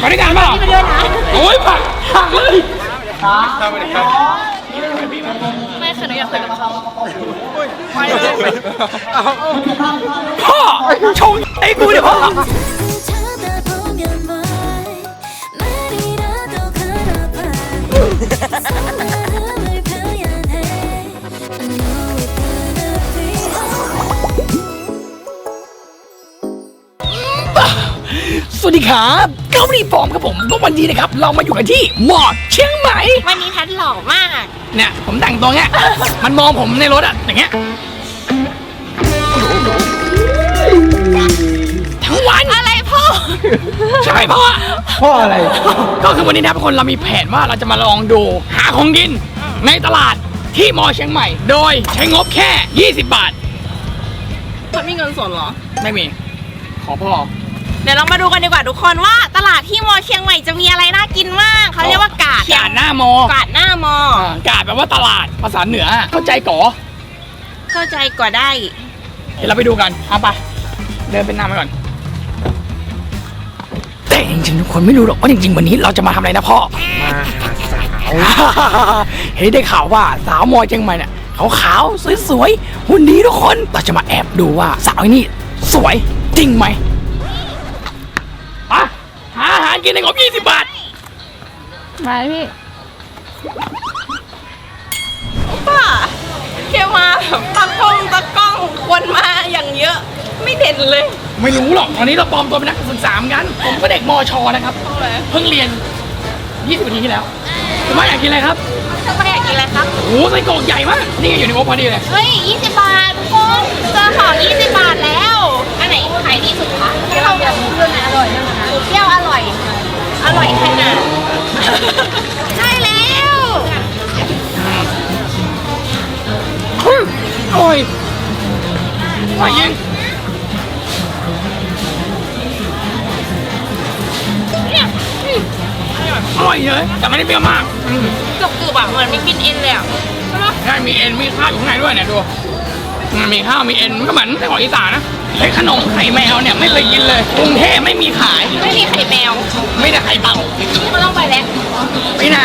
ไปด้วยกันเปล่าโอ้ยผักผักเลยไม่ค่ะหนูอยากคุยกับเขาพ่อชงไอ้กูเดี๋ยวพ่อ วัสดีครับเกาหลีฟอร์มครับผมก็วันนี้นะครับ เรามาอยู่กันที่หมอดเชียงใหม่วันนี้แพทหล่อมาก เนี่ยผมแต่งตัวเงี้ย มันมองผมในรถอะอย่างเงี้ย ทั้งวัน อะไรพ่อ ใช่พ่อ พ่ออะไร ก็คือวันนี้นะทุกคนเรามีแผนว่าเราจะมาลองดูหาของกินในตลาดที่มอเชียงใหม่ โดยใช้งบแค่ 20 บาทคนมีเงินสดเหรอ ไม่มี ขอพ่อเดี๋ยวเรามาดูกันดีกว่าทุกคนว่าตลาดที่มอเชียงใหม่จะมีอะไรน่ากินมากเขาเรียกว่ากาดกาดหน้ามอกาดหน้ามออ่ากาดแปลว่าตลาดภาษาเหนือ เข้าใจก่อเข้าใจกว่าได้ เดี๋ยวเราไปดูกันเอาไปเดินเป็นนำไปก่อน แต่จริงๆทุกคนไม่รู้หรอกว่าจริงๆวันนี้เราจะมาทำอะไรนะพ่อ มาหาสาวเฮ้ยได้ข่าวว่าสาวมอเชียงใหม่เนี่ยขาวขาวๆสวยๆหุ่นดีทุกคนเราจะมาแอบดูว่าสาวไอ้นี่สวยจริงไหม กินในงบ20บาทมาพี่ป้าแค่มาแบบตะกล้องตะกล้องคนมาอย่างเยอะ ไม่เด่นเลยไม่รู้หรอกตอนนี้เราปลอมตัวเป็นนักศึกษาเหมือนกันผมก็เด็กมอชอนะครับเพิ่งเรียน20นาทีที่แล้วคุณว่าอยากกินอะไรครับถ้าไม่อยา กกินอะไรครับ โอ้โหไส้กรอกใหญ่มาก นี่ไงอยู่ในงบพอดีเลยเฮ้ย 20 บาททุกคนเจอของ 20 บาทแล้ว อันไหนขายดีสุดคะเปรี้ยวแบบเพื่อนอร่อยนะคะเปรี้ยวอร่อย อร่อยขนาด ใช่แล้ว อืมอร่อยอร่อยจริงเนี่ยอืมอร่อยเลยแต่ไม่ได้เปรี้ยวมากอืมกรึบกรึบๆ อะเหมือนไม่กินเอ็นเลยอะใช่ปะใช่มีเอ็นมีข้าวอยู่ข้างในด้วยเนี่ยดูมันมีข้าวมีเอ็นมันก็เหมือนไส้กรอกอีสานนะไอ้ขนมไข่แมวเนี่ยไม่เคยกินเลยกรุงเทพไม่มีขาย ไม่มีไข่แมวไม่ได้ไข่เต่าก็ต้องไปแล้วไปไหน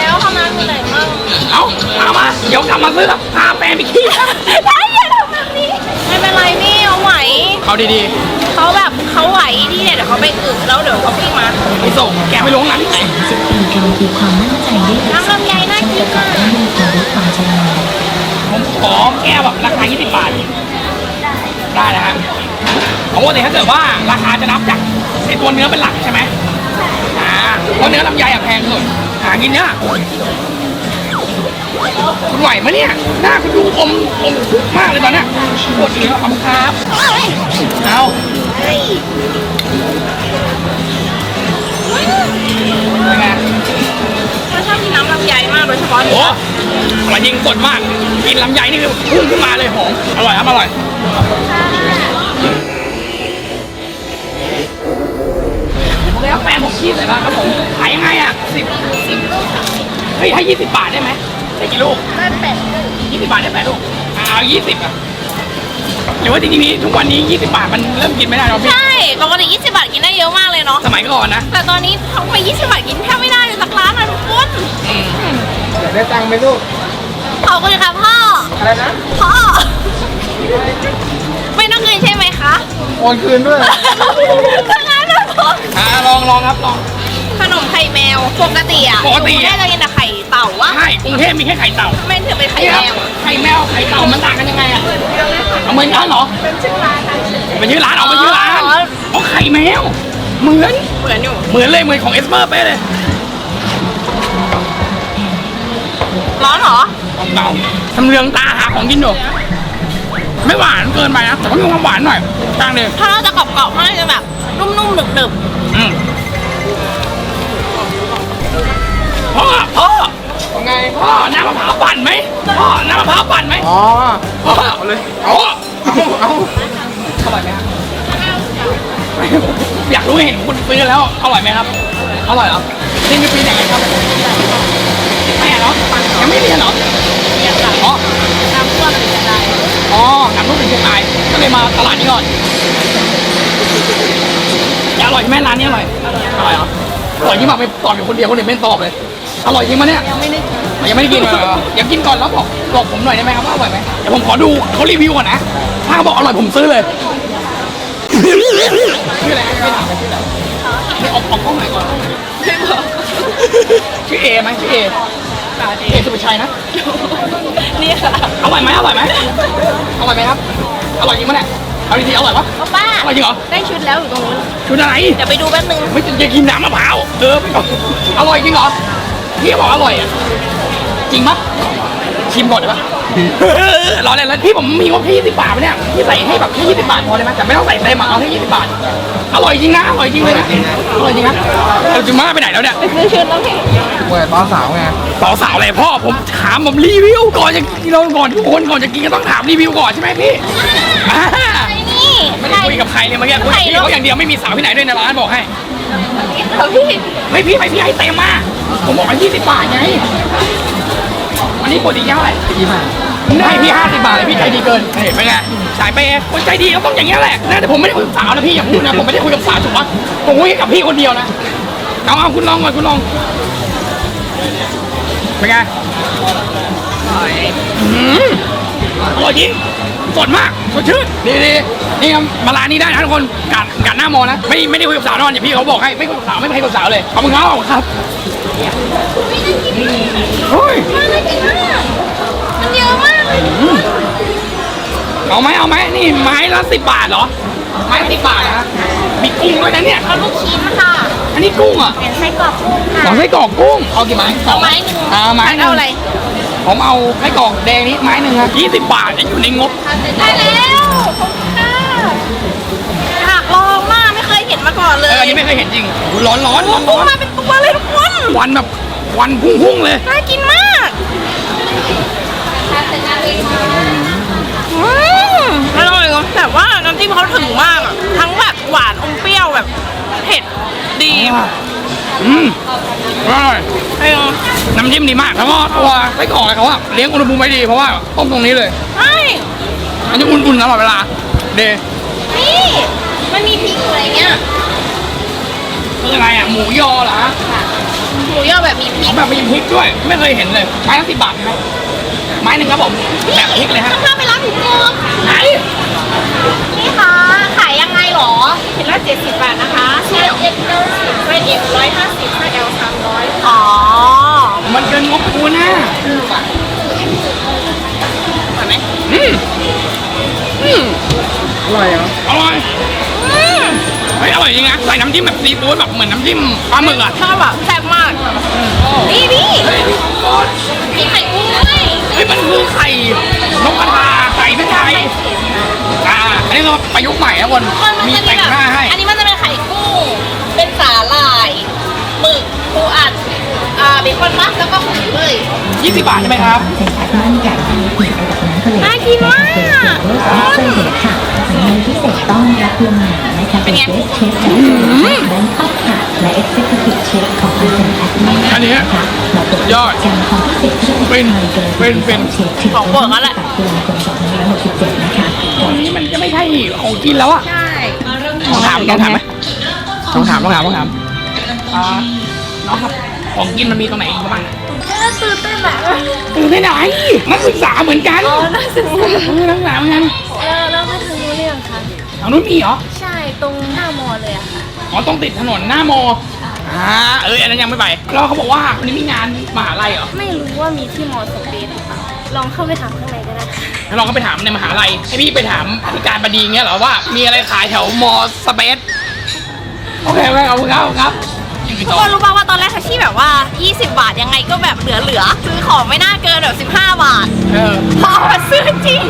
แล้วทำงานอยู่ไหนมั่งเอาเอามา เดี๋ยวกลับมาซื้อพาแฟนไปขี้ได้อย่าทำแบบนี้ ไม่เป็นไรพี่เอาไหวเอาดีเขาแบบ เขาไหวที่เนี่ยเดี๋ยวเขาไปอึแล้วเดี๋ยวเขาวิ่งมาๆไอ้ส่งแกไปลงนั้นไหนการันตีความมั่นใจได้น้ำลำไยน่ากินมากได้บริการด้วยความใจงานผมขอแก้วแบบราคา 20 บาท ได้นะฮะผมว่าแต่ถ้าเกิดว่าราคาจะนับจากไอตัวเนื้อเป็นหลักใช่ไหมอ่าเพราะเนื้อลำไยอะแพงสุดหากินยาก คุณไหวไหมเนี่ย หน้าคุณดูอมอมทุกข์มากเลยตอนเนี้ยปวดเหนือขอบคุณครับเอาเป็นไงฉันชอบกินน้ำลำไยมากโดยเฉพาะโอ้อร่อยจริงสดมาก กินลำไยนี่คือพุ่งขึ้นมาเลยหอมอร่อยครับอร่อยแล้วแฟนผมขี้ใส่บ้างครับผมขายยังไงอะสิบสิบเฮ้ยให้ยี่สิบบาทได้ไหม ได้กี่ลูกได้เป็ดยี่สิบบาทได้แปดลูกอะเอายี่สิบอะหรือว่าจริงๆนี้ทุกวันนี้ยี่สิบบาทมันเริ่มกินไม่ได้แล้วพี่ ใช่ปกติ20 บาทกินได้เยอะมากเลยเนาะ สมัยก่อนนะ แต่ตอนนี้ทำไป20 บาทกินแทบไม่ได้เลยสักร้านอะทุกคนอยากได้ตังค์ไหมลูกขอบคุณค่ะพ่อ อะไรนะ พ่อ ไม่ต้องเงินใช่ไหมคะโอนคืนด้วยถ้างั้นนะพ่ออ่าลองลองครับลอง ขนมไข่แมว ปกติอะปกติหนูได้จะกินแต่ไข่เต่าวะใช่กรุงเทพมีแค่ไข่เต่าทำไมถึงเป็นไข่ไข่แมแมววไข่แมวไข่เต่ามันต่างกันยังไงอะเอาเหมือนกันเหรอเป็นชื่อร้านเป็นชื่อร้านเอาเป็นชื่อร้านอ๋อไข่แมว เหมือนเหมือนอยู่เหมือนเลยเหมือนของเอสเมอร์เป๊ะเลยร้อนเหรอของเต่าทำเรืองตาหาของกินอยู่ไม่หวานเกินไปนะแต่ก็มีความหวานหน่อยกลางเลยถ้าเราจะกรอบๆมากจะแบบนุ่มๆหนึบอืมพ่อพ่อ ไงพ่อน้ำมะพร้าวปั่นไหมพ่อน้ำมะพร้าวปั่นไหมอ๋อพ่อเอาเลยเอาเอาเอาอร่อยไหมครับอยากรู้เห็นคุณซื้อแล้วอร่อยไหมครับอร่อยเหรอนี่มีปีไหนครับแม่เหรอยังไม่เรียนเหรอๆเนี่ยค่ะอ๋อน้ำท่วมมันจะได้อ๋อกลับลูกถึงเชียงรายก็เลยมาตลาดนี้ก่อนอยไหมร้านนี้อร่อยอร่อยเหรออร่อยยิ่งมากไปตอบอยู่คนเดียวคนอื่นไม่ตอบเลยอร่อยจริงปะเนี่ยยังไม่ได้ ยังไม่ได้กินเลยเหรออยากกินก่อนแล้วบอกบอกผมหน่อยได้ไหมครับว่าอร่อยไหมเดี๋ยวผมขอดูเขารีวิวก่อนนะ ถ้าเขาบอกอร่อยผมซื้อเลยชื่ออะไรไม่ถามชื่ออะไรไม่ออกออกกล้องไหนก่อนชื่อเอไหมชื่อเอเอสุภชัยนะนี่ค่ะอร่อยไหมอร่อยไหมอร่อยไหมครับอร่อยจริงปะเนี่ยเอาดีๆอร่อยปะป้าอร่อยจริงเหรอได้ชุดแล้วอยู่ตรงนู้นชุดอะไรเดี๋ยวไปดูแป๊บนึงไม่จะกินน้ำมะพร้าวเออไปก่อนอร่อยจริงเหรอพี่บอกอร่อยอะ จริงปะชิมก่อนได้ปะรอเลยแล้วพี่ผมมีงบแค่ยี่สิบบาทปะเนี่ยพี่ใส่ให้แบบแค่ยี่สิบบาทพอได้ไหมแต่ไม่ต้องใส่เต็มอะเอาแค่ยี่สิบบาท อร่อยจริงนะอร่อยจริงเลยนะอร่อยจริงนะเอาจุมาไปไหนแล้วเนี่ย ซื้อชุดแล้วพี่เปิดตอนสาวไงสาวสาวอะไรพ่อผมถามผมรีวิวก่อนจะกินเราก่อนทุกคนก่อนจะกินก็ต้องถามรีวิวก่อนใช่ไหมพี่อ่าไอ้นี่ไม่ได้คุยกับใครเลยเมื่อกี้คุยกับพี่เขาอย่างเดียวไม่มีสาวที่ไหนด้วยในร้านบอกให้เขาพี่ ไม่พี่ไปพี่ให้เต็มมาผมบอกว่า20บาทไงวั นนี้ปกติเท่าไหร่ยี่สิบให้พี่ห้าสิบบาทเลยพี่ใจดีเกินเห็นไหมไงสายเปย์คนใจดีก็ต้องอย่างเงี้ยแหละนะแต่ผมไม่ได้คุยกับสาวนะพี่อย่าพูดนะผมไม่ได้คุยกับสาวถูกปะผมคุยกับพี่คนเดียวนะเอาเอาคุณลองก่อนคุณลองเป็นไงอืมอร่อยจริงสดมากสดชื่นดีดีนี่ครับมาร้านนี้ได้นะทุกคนกัดกัดหน้ามอนะไม่ไม่ได้คุยกับสาวนอนอย่างพี่เขาบอกให้ไม่คุยกับสาวไม่คุยกับสาวเลยขอบคุณครับขอบคุณครับเฮ้ย เลยเอาไหมเอาไหมนี่ไม้ละสิบบาทเหรอ ไม้สิบบาทนะมีกุ้งด้วยนะเนี่ยเอาลูกชิ้นค่ะ อันนี้กุ้งอะเป็นไส้กรอกกุ้งค่ะสองไส้กรอกกุ้ง เอากี่ไม้สอเอางไม้หนึ่งอ่าไม้หนึ่เอางอะไร ผมเอาไส้กรอกแดงนี้ไม้หนึ่งครับยี่สิบบาทจะอยู่ในงบ ได้แล้วขอบคุณค่ะอยากลองมากไม่เคยเห็นมาก่อนเลเออยอันนี้ไม่เคยเห็นจริงโอ้โหร้อนร้อนร้อนกุ้ร้งอนมาเป็นตัวเลยทุกคนควันแบบควันพุ่งๆเลย น่ากินมาก อืมอร่อยแต่ว่าน้ำจิ้มเขาถึงมากอะทั้งแบบหวานอมเปรี้ยวแบบเผ็ดดีอืมอร่อยเออน้ำจิ้มดีมากแล้วก็ตัวไส้กรอกเขาอะเลี้ยงอุณหภูมิไว้ดีเพราะว่าต้มตรงนี้เลย ใช่อันนี้อุ่นๆตลอดเวลา เดนี่มันมีพริกอยู่อะไรเงี้ยคืออะไรอะหมูยอเหรอฮะหมูยอแบบมีพริเขากแบบมีพริกด้วย ไม่เคยเห็นเลยไม้ละสิบบาทนะครับ ไม้หนึ่งครับผมแบบพริกเลยฮะต้องพาไปร้านหมูกรอบไหนนี่ค่ะขายยังไงหรอชิ้นละเจ็ดสิบบาทนะคะไส้เอ็กเก้าสิบไส้เอ็กร้อยห้าสิบไส้เอลสามร้อยอ๋อ มันเกินงบกูนะเหมือนไหมอืมอืมอร่อยเหรออร่อยเฮ้ยอร่อยจริงนะใส่น้ำจิ้มแบบซีฟู้ดแบบเหมือนน้ำจิ้มปลาหมึกอะชอบแบบแซ่บมากนี่นี่เฮ้ยมีไข่กุ้งด้วยเฮ้ยมันคือไข่นกกระทาไข่ไม่ไข่อ่าอันนี้เราประยุกต์ใหม่นะคน มันมันมีจะมีแต่งแบบหน้าให้ อันนี้มันจะเป็น เบคอนมัสแล้วก็หมูเลย20บาทใช่ไหมครับเป็นแอดมันใหญ่ในกลุ่มระดับน้ำทะเลน่ากินมากและเส้นเสรับพิเศษต้องรับลงมานะคะเป็นเชฟเชฟจากแบงคอกค่ะและ Executive Chef ของบริษัทแอดมันอันนี้ค่ะมาเป็นยอดจานความพิเศษที่เป็นเป็นเป็นของโปรดเขาแหละตัดเดือนคน2567นะคะนี่มันจะไม่ใช่ของกินแล้วอะใช่ลองถามลองถามไหมลองถามลองถามลองถามอ่าน้องครับ ของกินมันมีตรงไหนอีกบ้างตื่นเต้นอะตื่นได้ไหนนักศึกษาเหมือนกันนักศึกษานักศึกษาเหมือนกันเออแล้วก็ถึงรู้เรื่องค่ะทางนู้นมีเหรอ ใช่ตรงหน้ามอเลยอะค่ะ อ๋อต้องติดถนนหน้ามออ่าเอออันนั้นยังไม่ไปแล้วเขาบอกว่าวันนี้มีงานมหาลัยเหรอ ไม่รู้ว่ามีที่มอสเปซหรือเปล่าลองเข้าไปถามข้างในก็ได้ค่ะแล้วลองก็ไปถามในมหาลัยให้พี่ไปถามอธิการบดีเงี้ยเหรอว่า มีอะไรขายแถวมอสเปซโอเคโอเคขอบคุณครับขอบคุณครับ ยังมีทุต่กอคนรู้ป่าวว่าตอนแรกทัชชี่แบบว่า 20 บาทยังไงก็แบบเหลือๆ ซื้อของไม่น่าเกินแบบ 15 บาท เออ พอมาซื้อจริง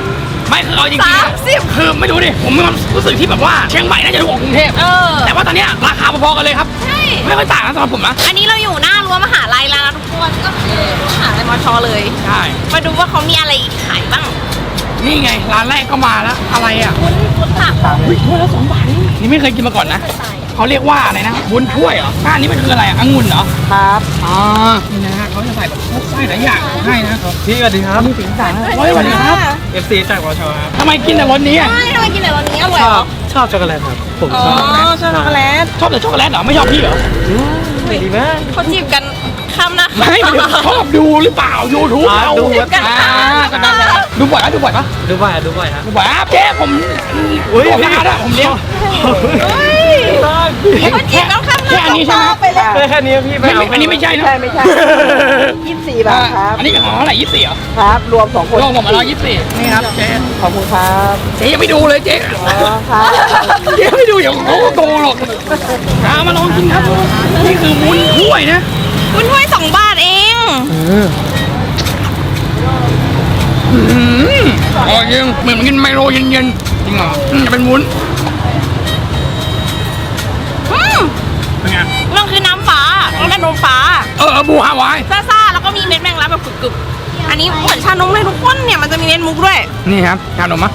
ไม่คือเอาจริงๆสามสิบคือไม่รู้ดิ ผมมีความรู้สึกที่แบบว่าเชียงใหม่น่าจะถูกกว่ากรุงเทพ เออ แต่ว่าตอนเนี้ยราคาพอๆกันเลยครับ ใช่ ไม่ค่อยต่างกันสำหรับผมนะ อันนี้เราอยู่หน้ารั้วมหาลัยแล้วนะทุกคน ก็คือมหาลัยมอชอเลย ใช่ มาดูว่าเขามีอะไรขายบ้างนี่ไงร้านแรกก็มาแล้ว อะไรอะวุ้นวุ้นผักอุ้ยถ้วยละสองบาทเองนี่ไม่เคยกินมาก่อนนะ เขาเรียกว่าอะไรนะวุ้นถ้วยเหรออ่านี่มันคืออะไรอะองุ่นเหรอ ครับ อ๋อ นี่นะฮะเขาจะใส่แบบพวกไส้หลายอย่างให้นะครับพี่สวัสดีครับมีสีสันร้อยวันนี้ครับ FC จากวชครับทำไมกินแต่รสนี้อะใช่ทำไมกินแต่วันนี้อร่อยชเหอรบอชอบช็อกโกแลตครับ ผมอ๋อชอบชอบช็อกโกแลตชอบแต่ช็อกโกแลตเหรอ ไม่ชอบพี่เหรอไม่ดีมาก เขาจีบกันข้ามหน้าไม่ไม่ได้ชอบดูหรือเปล่ายูทูบอ่าเราดูครับอ่าก็นั่นแหละดูบ่อยปะดูบ่อยปะดูบ่อยอะดูบ่อยฮะ ดูบ่อยอะเจ๊ผมอุ๊ยผมนาดอะผมเลี้ยง เขาจีบกันข้ามหแค่น้าอันนี้ใช่ไหมไปเลยได้แค่นี้พี่ไปไม่เอาไม่อันนี้ไม่ใช่นะใช่ไม่ใช่ยี่สิบสี่บาทครับ อันนี้ของเท่าไหร่ยี่สิบสี่เหรอครับ รวมสองคนรวมผมมาแล้วยี่สิบสี่นี่ครับเจ๊ขอบคุณครับเจ๊ยังไม่ดูเลยเจ๊อ๋อครับเจ๊ไม่ดูเดี๋ยวเขาก็โกงหรอกเอามาลองกินครับนี่คือมุ้นถ้วยนะคุณถ้วยสองบาทเองอืมอร่อยจริงเหมือนกินไมโลเย็นๆจริงเหรออืมจะเป็นวุ้น มันเป็นนมฟ้าเออเออบูฮาวายซ่าๆแล้วก็มีเม็ดแมงลักแบบกรึบๆอันนี้เหมือนชานมเลยทุกคนเนี่ยมันจะมีเม็ดมุกด้วย นี่ครับทานนมมะ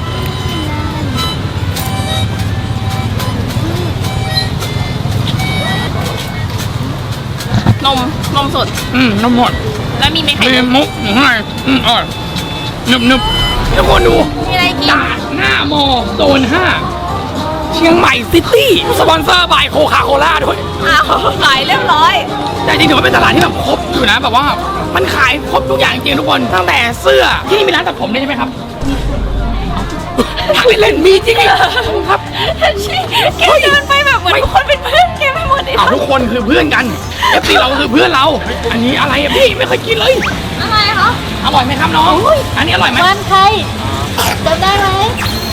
นมนมสด อืมนมหมด แล้วมีเม็ดไข่มีนมมุกอยู่ข้างในอืมอร่อยนึบนึบทุกคนดูมีอะไรกินตลาดหน้ามอโซนห้า เชียงใหม่ซิตี้สปอนเซอร์บายโคคาโคล่าด้วย อ้าวขายเรียบร้อย แต่จริงๆถือว่าเป็นตลาดที่แบบครบอยู่นะแบบว่ามันขายครบทุกอย่างจริงๆทุกคนตั้งแต่เสื้อที่นี่มีร้านตัดผมด้วยใช่ไหมครับทักเล่นๆมีจริงๆครับ แกเดินไปแบบเหมือนทุกคนเป็นเพื่อนแกไปหมดเลยเอาทุกคนคือเพื่อนกันเอฟซีเราคือเพื่อนเรา อันนี้อะไรอะพี่ไม่เคยกินเลย อะไรคะอร่อยไหมครับน้อง อันนี้อร่อยไหมบ้านใครจำได้ไหม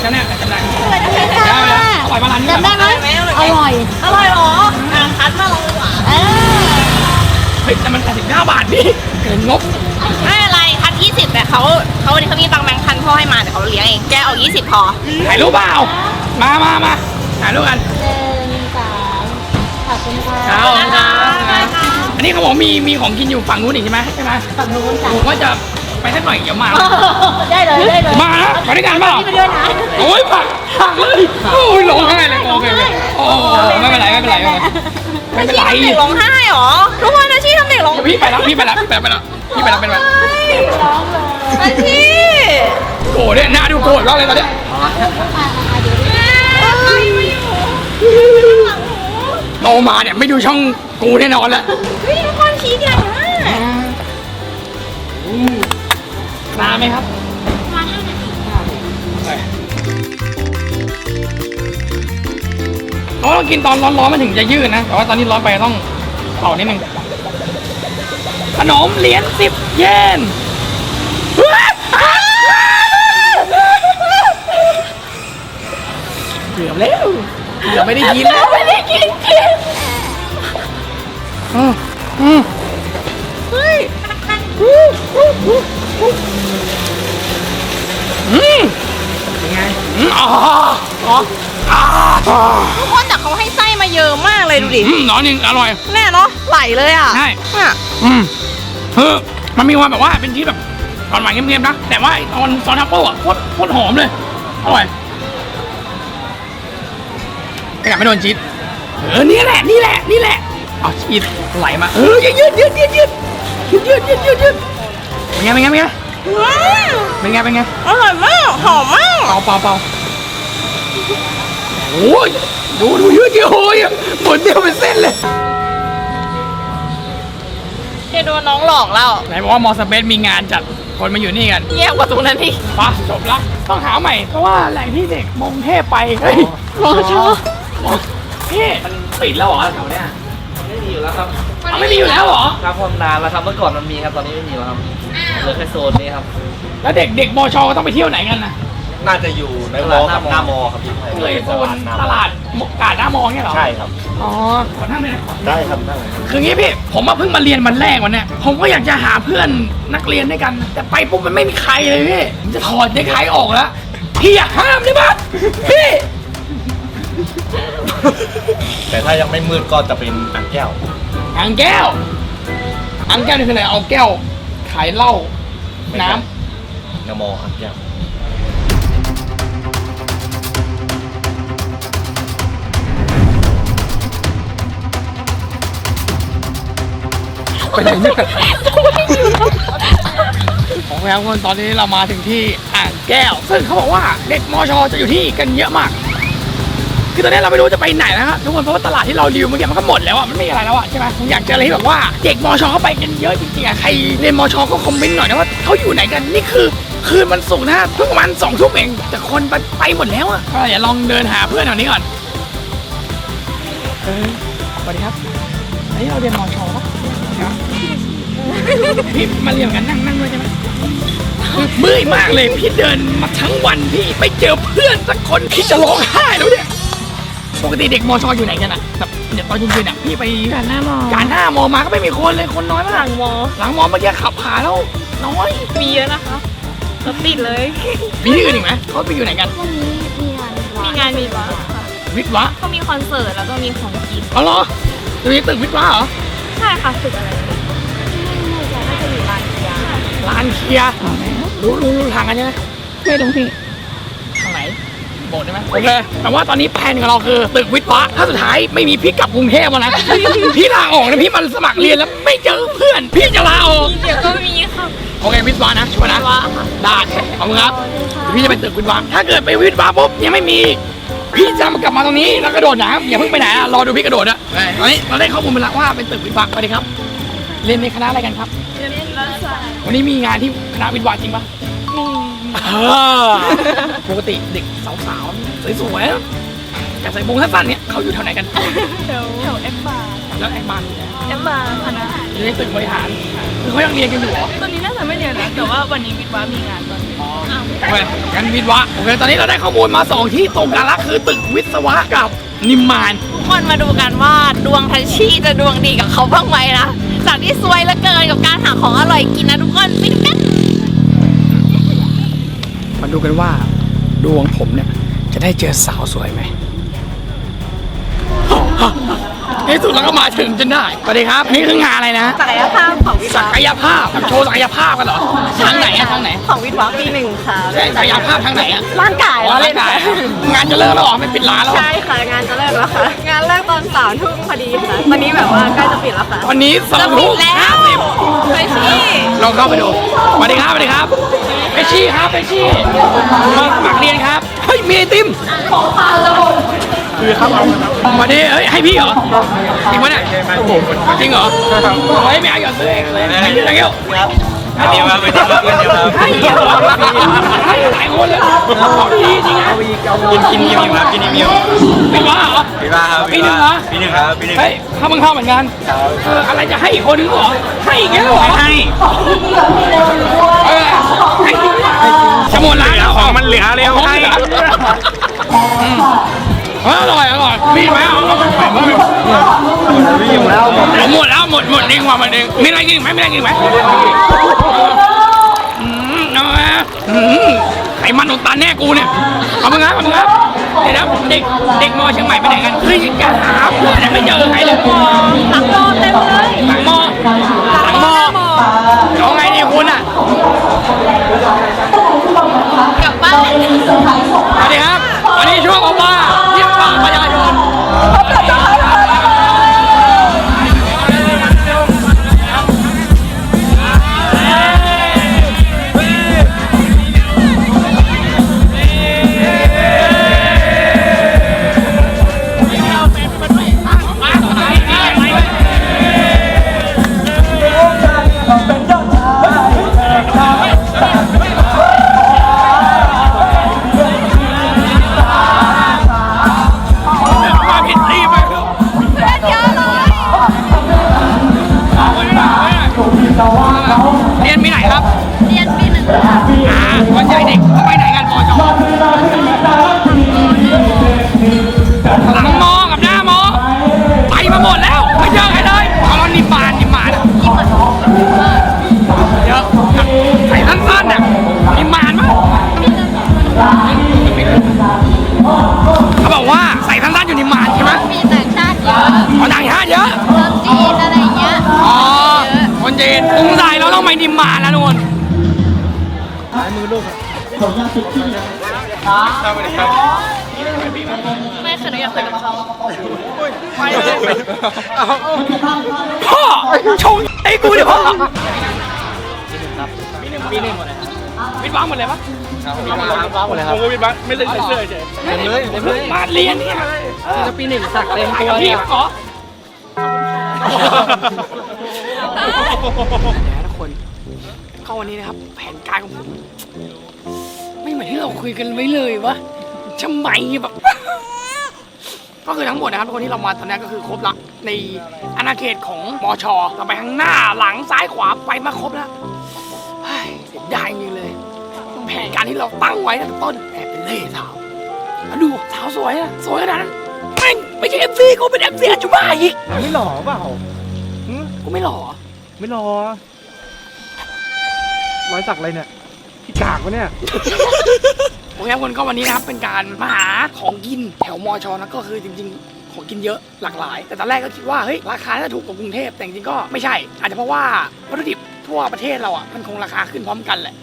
จำได้จำได้ สวัสดีค่ะได้เลยอ ร่อยมาร้านนี้จำได้ไหมอร่อย อร่อยเหรออะคัดมาลองดีกว่าเออเฮ้ยแต่มัน89บาทพี่เกินงบไม่เป็นไรคัด20แต่เขาเขาวันนี้เขามีตังค์แบงค์พันพ่อให้มาเดี๋ยวเขาเลี้ยงเองแกเอา20พอถ่ายรูปเปล่ามามามาถ่ายรูปกันหนึ่งสามขอบคุณค่ะเอาอันนี้เขาบอกมีมีของกินอยู่ฝั่งนู้นอีกใช่ไหมใช่ไหมฝั่งนู้นจ้ะผมก็จะ ไปสักหน่อยเดี๋ยวมา ได้เลยได้เลยมานะไปด้วยกันเปล่าไปด้วยนะโอ้ยผักผักเลยโอ้ยร้องไห้เลยโอเคโอเคโอ้ไม่เป็นไรไม่เป็นไรไม่เป็นไรไม่เป็นไรอาชีพทำเด็กร้องไห้เหรอทุกคนอาชีพทำเด็กร้องพี่ไปแล้วพี่ไปแล้วพี่ไปแล้วพี่ไปแล้วพี่ไปแล้วอาชีพโกรธเนี่ยหน้าดูโกรธมากเลยตอนเนี้ยโตมาเนี่ยไม่ดูช่องกูแน่นอนแหละเฮ้ยทุกคนชี้ใหญ่มาก มาไหมครับเขาต้องกินตอนร้อนๆมันถึงจะยืดนะ แต่ว่าตอนนี้ร้อนไปต้องเป่านิดนึง ขนมเหรียญสิบเยนเกือบแล้วเกือบไม่ได้กินแล้วไม่ได้กินอืมอืมเฮ้ย อืมอืมอืมอืมเป็นไงอืมอ๋ออ๋ออ่าอ่าทุกคนแต่เขาให้ไส้มาเยอะมากเลยดูดิ อืมหนอนหนึ่งอร่อย แน่เนาะไหลเลยอะใช่เนี่ยอืมคือมันมีความแบบว่าเป็นที่แบบหวานหวานๆเค็มๆนะ แต่ว่าไอ้ตอนซอสทัฟเฟิลอะโคตรโคตรหอมเลย อร่อยขนาดไม่โดนชีสเออ นี่แหละ นี่แหละ นี่แหละเอาชีสไหลมา เออยืดยืดยืดยืดยืดยืดยืดยืดยืดยืด เป็นไงเป็นไงเป็นไงอืมเป็นไงเป็นไงอร่อยมากหอมมากเป่าเป่าเป่าโอ้ยดูดูยืดยืดโอ้ยหมดเดียวเป็นเส้นเลยแกโดนน้องหลอกแล้วไหนบอกว่ามอสเปซมีงานจัดคนมาอยู่นี่กันแย่กว่าตรงนั้นอีกปะจบละต้องหาใหม่เพราะว่าแหล่งที่เด็กมงเทพไปเฮ้ยมอชอพี่มันปิดแล้วเหรอแถวเนี้ยไม่มีอยู่แล้วครับ เอาไม่มีอยู่แล้วเหรอ ครับผมนานแล้วครับเมื่อก่อนมันมีครับตอนนี้ไม่มีแล้วครับเหลือแค่โซนนี้ครับ แล้วเด็กเด็กมอชอต้องไปเที่ยวไหนกันนะน่าจะอยู่ในมอกับหน้ามอครับพี่เลยโซนตลาดมกกาดหน้ามอเนี่ยเหรอใช่ครับอ๋อขอนั่งเลยนะได้ครับได้คืองี้พี่ผมมาเพิ่งมาเรียนวันแรกวันเนี้ยผมก็อยากจะหาเพื่อนนักเรียนด้วยกัน แต่ไปปุ๊บมันไม่มีใครเลยพี่ผมจะถอดเด็กไขออกแล้วพี่อยากห้ามได้ปะพี่แต่ถ้ายังไม่มืดก็จะเป็นอ่างแก้ว อังแก้วอังแก้วนี่คืออะไรเอาแก้วขายเหล้าน้ำในมออ่างแก้วไปไหนเนี่ยของแล้วคนตอนนี้เรามาถึงที่อ่างแก้ว ซึ่งเขาบอกว่าเด็กมอชอจะอยู่ที่กันเยอะมาก คือตอนนี้เราไม่รู้จะไปไหนนะฮะทุกคนเพราะว่าตลาดที่เรารีวิวเมื่อกี้มันก็หมดแล้วอะมันไม่มีอะไรแล้วอะใช่ไหมผมอยากเจออะไรที่แบบว่าเด็กมอชอเขาไปกันเยอะจริงๆอะใครเรียนมอชอก็คอมเมนต์หน่อยนะว่าเขาอยู่ไหนกันนี่คือคืนมันส่งร์นะเพิ่งประมาณสองทุ่มเองแต่คนไปไปหมดแล้วอะก็อย่าลองเดินหาเพื่อนแถวนี้ก่อนเออสวัสดีครับอันนี้เราเรียนมอชอปะใช่ปะพี่มาเรียนกันนั่งนั่งด้วยใช่ไหมเมื่อยมากเลยพี่เดินมาทั้งวันพี่ไม่เจอเพื่อนสักคนพี่จะร้องไห้แล้วเนี่ย ปกติเด็กมอชออยู่ไหนกันอะแบบเดี๋ยวตอนเย็นๆอะพี่ไปการหน้ามอการหน้ามอมาก็ไม่มีคนเลยคนน้อยมากหลังมอหลังมอเมื่อกี้ขับผ่านแล้วน้อยมีเยอะนะคะรถติดเลยมีที่อื่นอีกไหมเขาไปอยู่ไหนกันวันนี้มีงานมีงานมีวะค่ะวิทย์วะก็มีคอนเสิร์ตแล้วก็มีของกินอ๋อเหรอจะมีตึกวิทย์วะเหรอใช่ค่ะสึกอะไรไม่แน่ใจน่าจะอยู่ร้านเกียร์ร้านเคลียร์รู้รู้รู้ทางกันใช่ไหมไม่รู้พี่ทางไหน บอกได้ไหมโอเค แต่ว่าตอนนี้แผนของเราคือตึกวิทย์วะถ้าสุดท้ายไม่มีพี่กลับกรุงเทพแล้วนะ พี่ลาออกนะพี่มาสมัครเรียนแล้วไม่เจอเพื่อน พี่จะลาออก เดี๋ยวก็มีค่ะ โอเควิทย์วะนะชัวร์นะวิทย์วะค่ะได้ขอบคุณครับเดี๋ยวพี่จะไปตึกวิทย์วะถ้าเกิดไปวิทย์วะปุ๊บยังไม่มี พี่จะมากลับมาตรงนี้แล้วกระโดดน้ำอย่าเพิ่งไปไหนอะรอดูพี่กระโดดอะตอนนี้เราได้ข้อมูลมาแล้วว่าเป็นตึกวิทย์วะสวัสดีครับ เรียนในคณะอะไรกันครับ เรียนรัฐศาสตร์วันนี้มีงานที่คณะวิทย์วะจริงปะมีเออ ปกติเด็กสาวๆสวยๆแต่ใส่โปรงสั้นๆเนี่ยเขาอยู่แถวไหนกันแถวแถวเอฟบาร์แล้วแอคบานเอฟบาร์คณะอยู่ในตึกบริหารคือเขายังเรียนกันอยู่เหรอตอนนี้น่าจะไม่เรียนแล้วแต่ว่าวันนี้วิทย์วะมีงานตอนนี้โอเคงั้นวิทย์วะโอเคตอนนี้เราได้ข้อมูลมาสองที่ตรงกันละคือตึกวิศวะกับนิมมานทุกคนมาดูกันว่าดวงทัชชี่จะดวงดีกับเขาบ้างไหมนะจากที่ซวยเหลือเกินกับการหาของอร่อยกินนะทุกคนไปดูกันมา ดูกันว่าดวงผมเนี่ย จะได้เจอสาวสวยไหม ในที่สุดเราก็มาถึงจนได้สวัสดีครับนี่คืองานอะไรนะศักยภาพของวิทศัวะกยภาพโชว์ศักยภาพกันเหรอทางไหนอะทางไหนของวิทวะปีหนึ่งค่ะใช่ศักยภาพทางไหนอะร่างกายอ๋อร่างกายงานจะเลิกแล้วเหรอไม่ปิดร้านแล้วเหรอใช่ค่ะงานจะเลิกแล้วค่ะ งานเลิกตอนสามทุ่มพอดีค่ะวันนี้แบบว่าใกล้จะปิดแล้วค่ะวันนี้สองจะปิทุ่ดมแล้วห้าสิบ ไปชี่ลองเข้าไปดูสวัสดีครับสวัสดีครับเปชชี่ครับเปชชี่มาสมัครเรียนครับ เฮ้ย มีไอติม คือครับวันนี้เฮ้ยให้พี่เหรอจริงปะเนี่ยจริงเหรอเฮ้ยไม่เอาอย่าซื้อเองเลยไม่ได้แล้วครับนี่ครับอันนี้ครับอันนี้ครับให้เยอะให้หลายคนเลยของดีจริงนะกินกินกิมิวครับกินมิวป็นว่าเหรอปีบ้าครับปีหนึ่งเหรอปีหนึ่งครับปีหนึ่งเฮ้ยข้ามึงเข้าเหมือนกันเอออะไรจะให้อีกคนนึงเหรอให้อีกแล้วเหรอให้เออให้จริงเหรอจะหมดแล้วของมันเหลือแล้วให้ อืมเอออร่อยอร่อยมีไหมเอาเอาไปหมดแล้วหมดแล้วหมดหมดเองว่ะหมดเองมีอะไรกินอีกไหมมีอะไรกินอีกไหมอืมเอามาอืมไขมันอุดตันแน่กูเนี่ยขอบคุณครับขอบคุณครับเดี๋ยวนะเด็กเด็กมอเชียงใหม่ไปไหนกันเฮ้ยจะหาเพื่อนไม่เจอใครเลย เรียนมีไหนครับ จีนกรุงไทยเราต้องไปนิมมานแล้วทุกคนไม่เคยหนูอยากคุยกับเขาพ่อชงไอ้กูเดี๋ยวพ่อปีหนึ่งหมดเลยวิทย์วางหมดเลยปะมีบ้างบ้างหมดเลยครับผมก็มีบ้างไม่เล่นเสื้อเฉยเต็มเลยเต็มเลยมาเรียนเนี่ยเออจะปีหนึ่งสักเต็มไปตัวกับเนี่พี่ยเห รอทุกคนก็วันนี้นะครับ แผนการของผมไม่เหมือนที่เราคุยกันไว้เลยวะทำไมแบบก็คือทั้งหมดนะครับทุกคนที่เรามาตอนนี้ก็คือครบละในอาณาเขตของมอชอเราไปข้างหน้าหลังซ้ายขวาไปมาครบแล้วเฮ้ยเสียดายจริงๆเลย แผนการที่เราตั้งไว้ตั้งแต่ต้นแอบเป็นเล่ห์สาวแล้วดูสาวสวยอะสวยขนาดนั้นแม่งไม่ใช่เอฟซีกูเป็นเอฟซีอาจูบ้าอีกไม่หล่อเปล่ากูไม่หล่อ ไม่หล่อรอยสักอะไรเนี่ยพี่กากวะเนี่ย โอเคครับคนก็วันนี้นะครับเป็นการมาหาของกินแถวมอชอนะก็คือจริง ๆ ของกินเยอะหลากหลาย แต่ตอนแรกก็คิดว่าเฮ้ยราคาน่าจะถูกกว่ากรุงเทพแต่จริงๆก็ไม่ใช่ อาจจะเพราะว่าวัตถุดิบทั่วประเทศเราอะมันคงราคาขึ้นพร้อมกันแหละ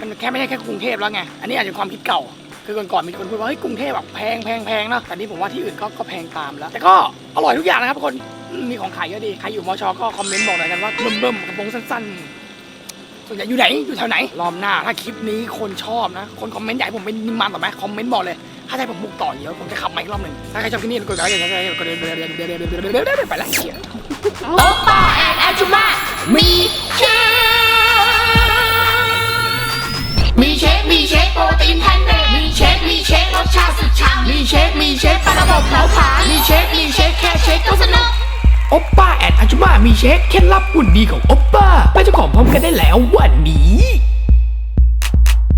มันแค่ไม่ใช่แค่กรุงเทพแล้วไงอันนี้อาจจะความคิดเก่า คือก่อนๆมีคนพูดว่าเฮ้ยกรุงเทพแบบแพงแพงแพงนะแต่นี่ผมว่าที่อื่นก็ก็แพงตามแล้ว แต่ก็อร่อยทุกอย่างนะครับคนมีของขายเยอะดีใครอยู่มอชอก็คอมเมนต์บอกหน่อยกันว่าเบิ่มๆกระโปรงสั้นๆส่วนใหญ่อยู่ไหนอยู่แถวไหนรอบหน้าถ้าคลิปนี้คนชอบนะ คนคอมเมนต์ใหญ่ผมเป็นนิมมานต่อไหมคอมเมนต์บอกเลยถ้าใช่ผมมุกต่อเยอะผมจะขับมาอีกรอบหนึ่งถ้าใครชอบคลิปนี้กดไลค์กดแชร์กดเดินเดินเดินเดินเดินเดิอเดินไปแล้วโอปาแอนแอจูมามีเชฟมีเชฟมีเชฟโปรตีนแพนเมีเชครสชาติสุดฉ่ำมีเชค มีเชคปลาระบบเผาผลาญมีเชค มีเชคแค่เชคก็สนุกโอปป้าแอนอาจุมามีเช็คเคล็ดลับหุ่นดีของโอปป้าไปเจ้าของพร้อมกันได้แล้ววันนี้